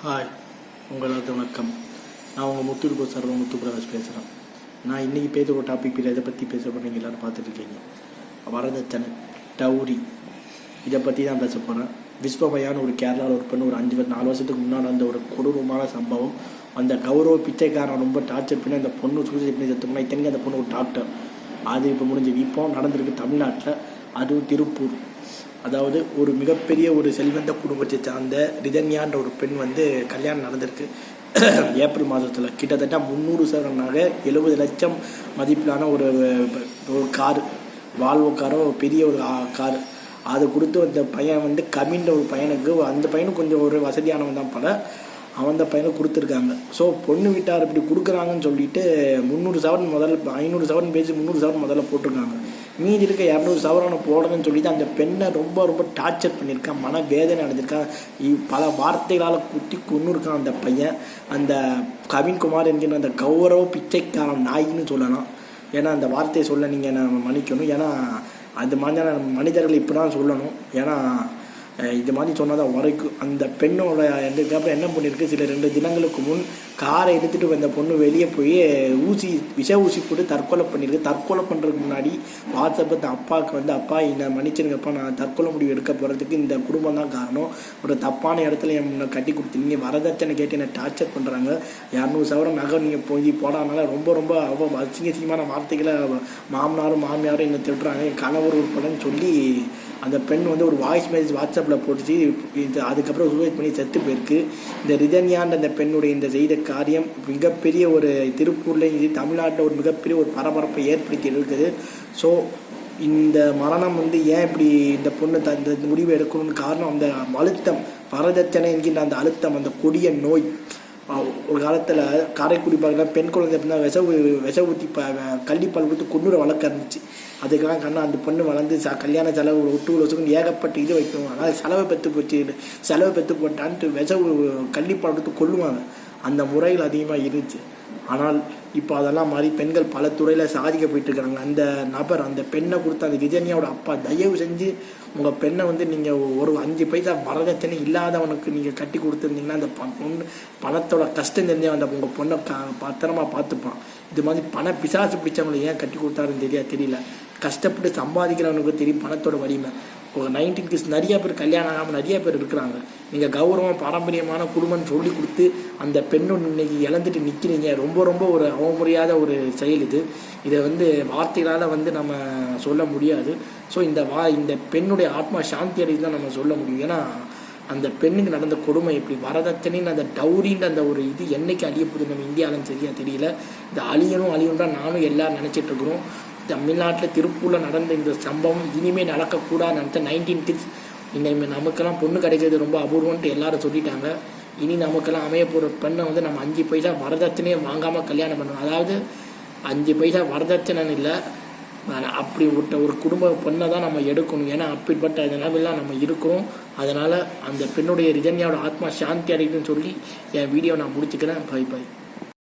Hi உங்களுக்கு வணக்கம். நான் உங்கள் முத்துருப்பு சர்வ முத்து பிரகாஷ் பேசுகிறேன் நான் இன்றைக்கி பேசுகிற ஒரு டாபிக் இதை பற்றி பேச போகிறீங்க எல்லோரும் பார்த்துருக்கீங்க வரதட்சணை டவுரி இதை பற்றி தான் பேச போகிறேன் விஸ்வமயான்னு ஒரு கேரளாவில் ஒரு பெண் ஒரு அஞ்சு நாலு வருஷத்துக்கு முன்னாடி அந்த ஒரு கொடூரமான சம்பவம். அந்த கௌரவ பிச்சைக்காரன் ரொம்ப டார்ச்சர் பண்ணி அந்த பொண்ணு சூசைட் பண்ணி செத்துக்கணும் இத்தனைக்கு அந்த பொண்ணு ஒரு டாக்டர் அது இப்போ முடிஞ்சு இப்போ நடந்திருக்கு தமிழ்நாட்டில். அதுவும் திருப்பூர். அதாவது ஒரு மிகப்பெரிய ஒரு செல்வந்த குடும்பத்தை சார்ந்த ரிதன்யான்ற ஒரு பெண் வந்து கல்யாணம் நடந்திருக்கு. ஏப்ரல் மாதத்தில். கிட்டத்தட்ட முந்நூறு சதவீதமாக எழுபது லட்சம் மதிப்பிலான ஒரு ஒரு காரு வால்வோ காரோ பெரிய ஒரு காரு. அதை கொடுத்து அந்த பையன் வந்து கமின்ற ஒரு பையனுக்கு அந்த பையனும் கொஞ்சம் ஒரு வசதியானவன் தான் பல. அவன் தான் பையனை கொடுத்துருக்காங்க. ஸோ பொண்ணு வீட்டார் இப்படி கொடுக்குறாங்கன்னு சொல்லிட்டு முந்நூறு சவரன் முதல்ல ஐநூறு சவரன் பேசி முந்நூறு சவரன் முதல்ல போட்டிருக்காங்க. மீதி இருக்க இரநூறு சவரனை போடணும்னு சொல்லி அந்த பெண்ணை ரொம்ப ரொம்ப டார்ச்சர் பண்ணியிருக்கான் மன வேதனை அடைஞ்சிருக்கான் பல வார்த்தைகளால் குத்தி கொன்னுருக்கான் அந்த பையன். அந்த கவின்குமார் என்கிற அந்த கௌரவ பிச்சைக்காரன் நாயின்னு சொல்லலாம். ஏன்னா அந்த வார்த்தையை சொல்ல நீங்கள் நான் மன்னிக்கணும். ஏன்னா அது மாதிரியான மனிதர்கள் இப்படி தான் சொல்லணும். ஏன்னா இது மாதிரி சொன்னதான் வரைக்கும் அந்த பெண்ணோட அதுக்கப்புறம் என்ன பண்ணியிருக்கு சில ரெண்டு தினங்களுக்கு முன் காரை எடுத்துகிட்டு வந்த பொண்ணு வெளியே போய் ஊசி விஷ ஊசி போட்டு தற்கொலை பண்ணியிருக்கு. தற்கொலை பண்ணுறதுக்கு முன்னாடி வாட்ஸ்அப்பில் அப்பாவுக்கு வந்து அப்பா என்னை மன்னிச்சிருங்கப்பா நான் தற்கொலை முடிவு எடுக்க போகிறதுக்கு இந்த குடும்பம் தான் காரணம். ஒரு தப்பான இடத்துல என் முன்ன கட்டி கொடுத்தீங்க வரதட்சணை கேட்டு என்னை டார்ச்சர் பண்ணுறாங்க இரநூறு சவரம் நகை நீங்கள் போய் போடாதனால ரொம்ப ரொம்ப அவ அசிங்க அசிங்கமான வார்த்தைகளை மாமனாரும் மாமியாரும் என்னை திட்டுறாங்க? என் கணவர் உட்படன்னு சொல்லி அந்த பெண் வந்து ஒரு வாய்ஸ் மெசேஜ் வாட்ஸ்அப்பில் போட்டுச்சு. இது அதுக்கப்புறம் சூசைட் பண்ணி செத்து போயிருக்கு. இந்த ரிதன்யான்ற அந்த பெண்ணுடைய இந்த செய்த காரியம் மிகப்பெரிய ஒரு திருப்பூரில் இது தமிழ்நாட்டில் ஒரு மிகப்பெரிய ஒரு பரபரப்பை ஏற்படுத்தி இருக்குது ஸோ இந்த மரணம் வந்து ஏன் இப்படி இந்த பொண்ணு த இந்த முடிவு எடுக்கணும்னு காரணம் அந்த அழுத்தம் வரதட்சணை என்கின்ற அந்த அழுத்தம் அந்த கொடிய நோய். ஒரு காலத்தில் காரைக்குடி பக்கத்தில் பெண் குழந்தை அப்படின்னா விச விச ஊற்றி ப கள்ளிப்பால் கொடுத்து கொண்டுற வழக்கம் இருந்துச்சு. அதுக்கெல்லாம் கண்ணா அந்த பொண்ணு வளர்ந்து ச கல்யாண செலவு ஒட்டு வருஷம் ஏகப்பட்ட இது வைக்கணும் ஆனால் செலவை பெற்று போச்சு செலவை பெற்று போட்டான்ட்டு விச கள்ளிப்பால் கொடுத்து கொள்ளுவாங்க அந்த முறைகள் அதிகமாக இருந்துச்சு. ஆனால் இப்போ அதெல்லாம் மாதிரி பெண்கள் பல துறையில் சாதிக்க போயிட்டு இருக்காங்க அந்த நபர் அந்த பெண்ணை கொடுத்த அந்த விஜயனியாவோட அப்பா தயவு செஞ்சு உங்கள் பெண்ணை வந்து நீங்கள் ஒரு அஞ்சு பைசா வரதட்சணை இல்லாதவனுக்கு நீங்கள் கட்டி கொடுத்துருந்தீங்கன்னா அந்த பொண்ணு பணத்தோட கஷ்டம் தெரிஞ்ச அந்த உங்கள் பொண்ணை பத்திரமா பார்த்துப்பான். இது மாதிரி பண பிசாசு பிடிச்சவங்களை ஏன் கட்டி கொடுத்தாருன்னு தெரியா தெரியல. கஷ்டப்பட்டு சம்பாதிக்கிறவனுக்கு தெரியும் பணத்தோட வலிமை. ஒரு நைன்டீன் கிஸ் நிறைய பேர் கல்யாணம் ஆகாமல் நிறைய பேர் இருக்கிறாங்க. நீங்கள் கௌரவம் பாரம்பரியமான குடும்பம்னு சொல்லி கொடுத்து அந்த பெண்ணு இன்னைக்கு இழந்துட்டு நிற்கிறீங்க ரொம்ப ரொம்ப ஒரு அவமுறையாத ஒரு செயல் இது. இதை வந்து வார்த்தைகளால் வந்து நம்ம சொல்ல முடியாது. ஸோ இந்த வா இந்த பெண்ணுடைய ஆத்மா சாந்தி அடைந்து தான் நம்ம சொல்ல முடியும். ஏன்னா அந்த பெண்ணுக்கு நடந்த கொடுமை எப்படி வரதட்சணைன்னு அந்த டவுரின்ற அந்த ஒரு இது என்னைக்கு அழியப்படுது நம்ம இந்தியாவிலும் சரியாக தெரியல. இது அழியணும் அழியணும் தான் நானும் எல்லோரும் நினச்சிட்டு இருக்கிறோம். தமிழ்நாட்டில் திருப்பூரில் நடந்த இந்த சம்பவம் இனிமேல் நடக்கக்கூடாது நினச்ச நைன்டீன் கிட்ஸ் இன்னைமே நமக்கெல்லாம் பொண்ணு கிடைக்கிறது ரொம்ப அபூர்வம்ட்டு எல்லாரும் சொல்லிட்டாங்க. இனி நமக்கெல்லாம் அமைய போகிற பெண்ணை வந்து நம்ம அஞ்சு பைசா வரதட்சணையே வாங்காமல் கல்யாணம் பண்ணணும். அதாவது அஞ்சு பைசா வரதட்சணைன்னு இல்லை அப்படி விட்ட ஒரு குடும்ப பெண்ணை தான் நம்ம எடுக்கணும். ஏன்னா அப்படிப்பட்ட நிலவெல்லாம் நம்ம இருக்கிறோம். அதனால் அந்த பெண்ணுடைய ரிஜன்யாவோட ஆத்மா சாந்தி அடைக்குன்னு சொல்லி என் வீடியோ நான் முடிச்சுக்கிறேன். By by